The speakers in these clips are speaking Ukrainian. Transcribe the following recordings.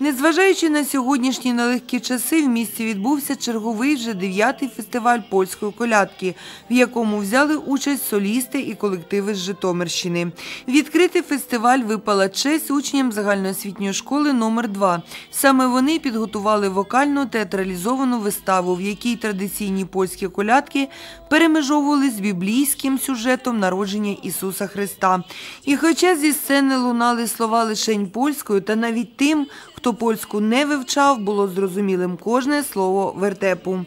Незважаючи на сьогоднішні нелегкі часи, в місті відбувся черговий вже дев'ятий фестиваль польської колядки, в якому взяли участь солісти і колективи з Житомирщини. Відкрити фестиваль випала честь учням загальноосвітньої школи номер 2 Саме вони підготували вокальну театралізовану виставу, в якій традиційні польські колядки перемежовували з біблійським сюжетом народження Ісуса Христа. І хоча зі сцени лунали слова лишень польською, та навіть тим, хто польську не вивчав, було зрозумілим кожне слово вертепу.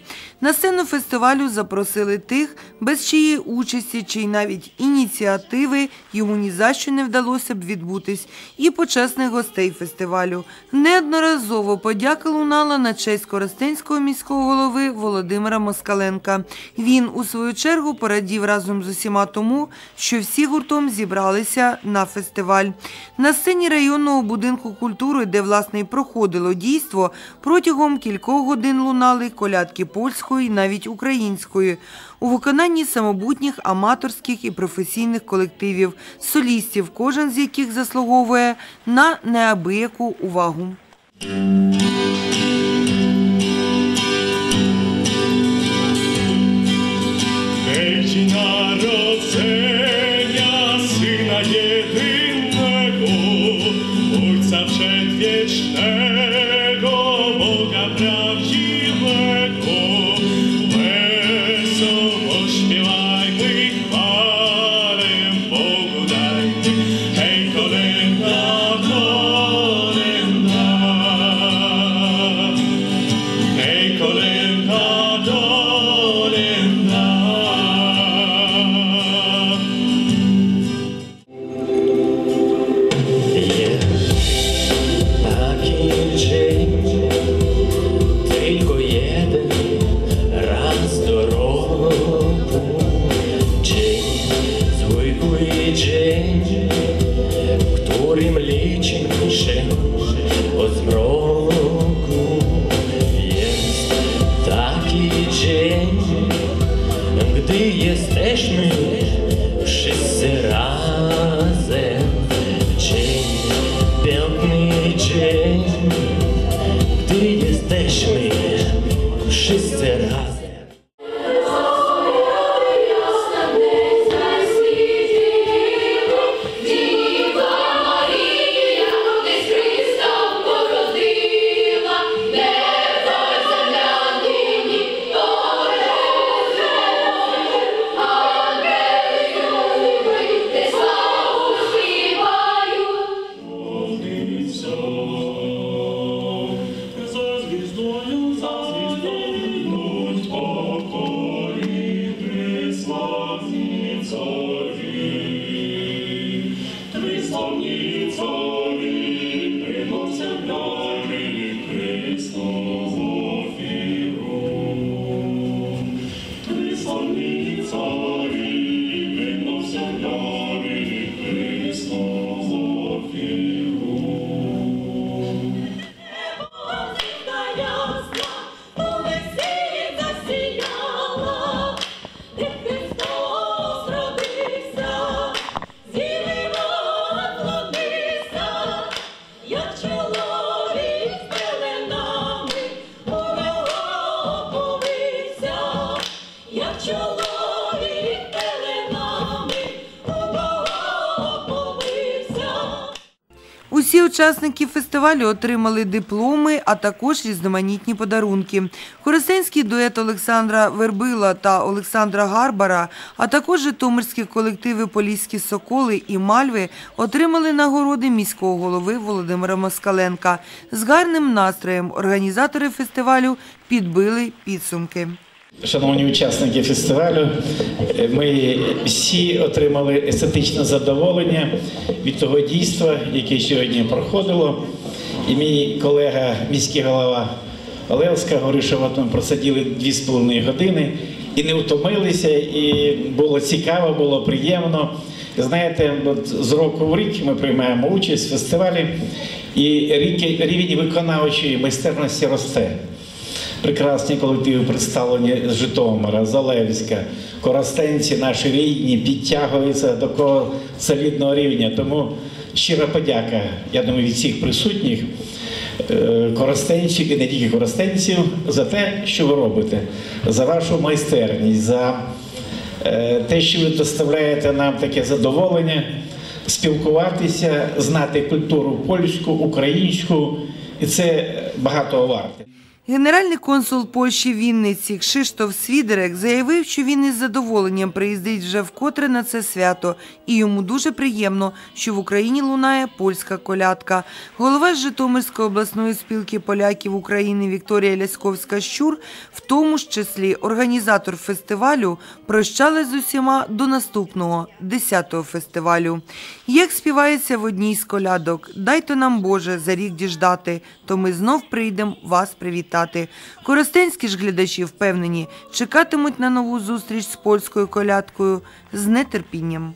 На сцену фестивалю запросили тих, без чиєї участі чи навіть ініціативи йому ні за що не вдалося б відбутись, і почесних гостей фестивалю. Неодноразово подяка лунала на честь Коростенського міського голови Володимира Москаленка. Він у свою чергу порадів разом з усіма тому, що всі гуртом зібралися на фестиваль. На сцені районного будинку культури, де власне й проходило дійство, протягом кількох годин лунали колядки польської, і навіть української, у виконанні самобутніх аматорських і професійних колективів, солістів, кожен з яких заслуговує на неабияку увагу. Przedwiecznego, którym liczy się od zmroku. Jest taki dzień, soul. Усі учасники фестивалю отримали дипломи, а також різноманітні подарунки. Коростенський дует Олександра Вербила та Олександра Гарбара, а також житомирські колективи Поліські Соколи і Мальви отримали нагороди міського голови Володимира Москаленка. З гарним настроєм організатори фестивалю підбили підсумки. Шановні учасники фестивалю, е, ми всі отримали естетичне задоволення від того дійства, яке сьогодні проходило. І мій колега, міський голова Олевська, говорив, що от ми просиділи дві з половиною години і не втомилися, і було цікаво, було приємно. Знаєте, от з року в рік ми приймаємо участь в фестивалі, і рівень виконавчої майстерності росте. Прекрасні колективи представлені з Житомира, з Олевська, коростенці наші рідні підтягуються до такого солідного рівня. Тому щира подяка, я думаю, від всіх присутніх. е, коростенців і не тільки коростенців за те, що ви робите, за вашу майстерність, за е, те, що ви доставляєте нам таке задоволення, спілкуватися, знати культуру польську, українську, і це багато варте. Генеральний консул Польщі Вінниці Кшиштоф Свідерек заявив, що він із задоволенням приїздить вже вкотре на це свято, і йому дуже приємно, що в Україні лунає польська колядка. Голова Житомирської обласної спілки поляків України Вікторія Лясковська-Щур, в тому ж числі організатор фестивалю, прощали з усіма до наступного 10-го фестивалю. Як співається в одній з колядок «Дайте нам, Боже, за рік діждати, то ми знов прийдемо вас привітати». Коростенські ж глядачі впевнені, чекатимуть на нову зустріч з польською колядкою з нетерпінням.